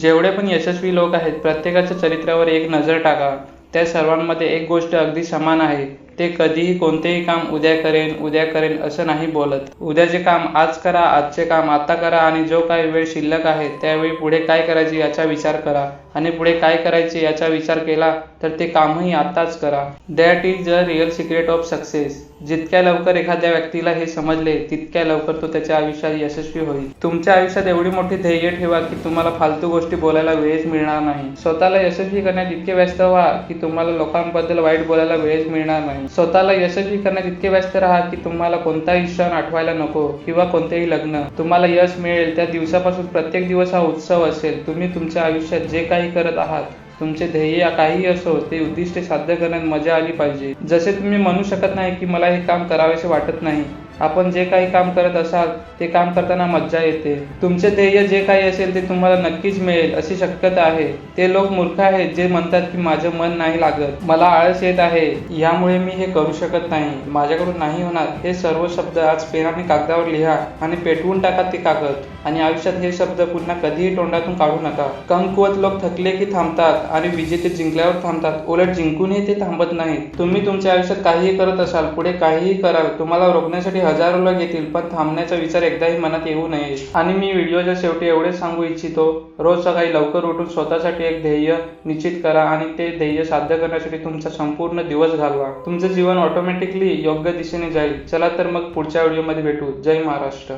जेवढे पण यशस्वी लोक आहेत प्रत्येकाच्या चरित्रावर एक नजर टाका. त्या सर्वांमध्ये एक गोष्ट अगदी समान आहे. ते कधीही कोणतेही काम उद्या करेन उद्या करेन असं नाही बोलत. उद्याचे काम आज करा आजचे काम आता करा आणि जो काही वेळ शिल्लक आहे त्यावेळी पुढे काय करायचे याचा विचार करा. आणि पुढे काय करायचे याचा विचार केला तर ते कामही आत्ताच करा. That is the real secret of success जितक्या लवकर एखाद्या व्यक्तीला हे समजले तितक्या लवकर तो त्याच्या आयुष्यात यशस्वी होईल. तुमच्या आयुष्यात एवढी मोठी ध्येय ठेवा की तुम्हाला फालतू गोष्टी बोलायला वेळच मिळणार नाही. स्वतःला यशस्वी करण्यात इतके व्यस्त व्हा की तुम्हाला लोकांबद्दल वाईट बोलायला वेळच मिळणार नाही. स्वतःला यशस्वी करण्यात इतके व्यस्त राहा की तुम्हाला कोणताही क्षण आठवायला नको किंवा कोणतेही लग्न. तुम्हाला यश मिळेल त्या दिवसापासून प्रत्येक दिवस हा उत्सव असेल. तुम्ही तुमच्या आयुष्यात जे काही करत आहात तुमचे ध्येय काहीही असो ते उद्दिष्टे साध्य करण्यात मजा आली पाहिजे. जसे तुम्ही म्हणू शकत नाही की मला हे काम करावेसे वाटत नाही आपण जे काही काम करत असाल ते काम करताना मज्जा येते. तुमचे ध्येय जे काही असेल ते तुम्हाला नक्कीच मिळेल अशी शक्यता आहे. ते लोक मूर्ख आहेत जे म्हणतात की माझं मन नाही लागत. मला आळस येत आहे. यामुळे मी हे करू शकत नाही. माझ्याकडून नाही होणार. हे सर्व शब्द आज पेनाने कागदावर लिहा आणि पेटवून टाका ते कागद. आणि आयुष्यात हे शब्द पुन्हा कधीही तोंडातून काढू नका. कमकुवत लोक थकले की थांबतात आणि विजेते जिंकल्यावर थांबतात. उलट जिंकूनही ते थांबत नाहीत. तुम्ही तुमच्या आयुष्यात काहीही करत असाल पुढे काहीही कराल तुम्हाला रोखण्यासाठी हजारो लग येतील पण थांबण्याचा विचार एकदाही मनात येऊ नये. आणि मी व्हिडिओच्या शेवटी एवढेच सांगू इच्छितो रोज सकाळी लवकर उठून स्वतःसाठी एक ध्येय निश्चित करा आणि ते ध्येय साध्य करण्यासाठी तुमचा संपूर्ण दिवस घालवा. तुमचं जीवन ऑटोमॅटिकली योग्य दिशेने जाईल. चला तर मग पुढच्या व्हिडिओमध्ये भेटू. जय महाराष्ट्र.